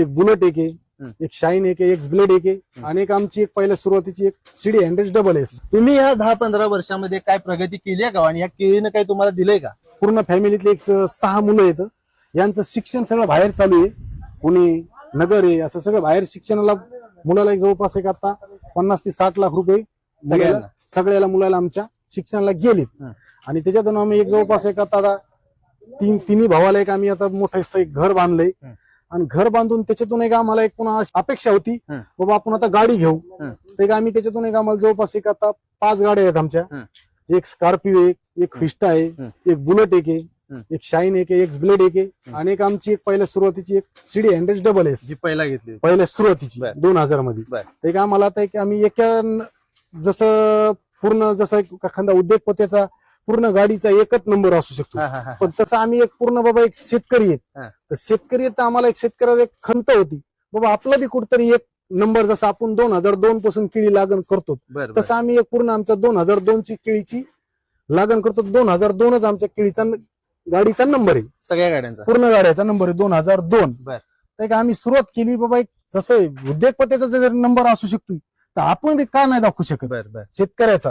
एक बुलेट एक आहे. एक शाईन एक आहे एक ब्लेड एक आहे आणि एक आमची एक पहिल्या सुरुवातीची एक सीडी हंड्रेड डबल एस. तुम्ही ह्या दहा पंधरा वर्षामध्ये काय प्रगती केली आहे का? आणि ह्या केळीनं काय तुम्हाला दिलंय का? पूर्ण फॅमिलीतले एक सहा मुलं आहेत. यांचं शिक्षण सगळं बाहेर चालू आहे. पुणे नगर आहे असं सगळं बाहेर शिक्षणाला मुलाला एक जवळपास एक आता पन्नास ते साठ लाख रुपये सगळ्यांना? सगळ्याला मुलाला आमच्या शिक्षणाला गेलेत. आणि त्याच्यातून आम्ही एक जवळपास एक आता आता तीन तिन्ही भावाला एक आम्ही आता मोठं एक घर बांधलंय. आणि घर बांधून त्याच्यातून एक आम्हाला एक पुन्हा अपेक्षा होती. बाबा आपण आता गाडी घेऊ. तर एक आम्ही त्याच्यातून एक आम्हाला जवळपास एक आता पाच गाड्या आहेत आमच्या. एक स्कॉर्पिओ एक एक फिस्टा आहे. एक बुलेट एक आहे. एक शाईन एक आहे एक ब्लेड एक आहे आणि एक आमची एक पहिल्या सुरुवातीची एक CD hundred double S G पहिला घेतली पहिल्या सुरुवातीची. दोन हजारमध्ये एक आम्हाला आता एक आम्ही एका जसं पूर्ण जसं एक एखादा उद्योगपत्याचा पूर्ण गाडीचा एकच नंबर असू शकतो. पण तसं आम्ही एक पूर्ण बाबा एक शेतकरी आहेत. तर शेतकरी आहेत तर आम्हाला एक शेतकऱ्याला एक खंत होती. बाबा आपला बी कुठतरी एक नंबर जसं आपण दोन हजार दोन पासून केळी लागण करतो. तसं आम्ही एक पूर्ण आमचा दोन हजार दोन ची केळीची लागण करतो. दोन हजार दोनच आमच्या केळीचा गाडीचा नंबर आहे. सगळ्या गाड्यांचा. पूर्ण गाड्याचा नंबर आहे दोन हजार दोन. एक आम्ही सुरुवात केली बाबा एक जसं आहे, उद्योगपत्याचा जर नंबर असू शकतो तर आपण बी का नाही दाखवू शकत? शेतकऱ्याचा.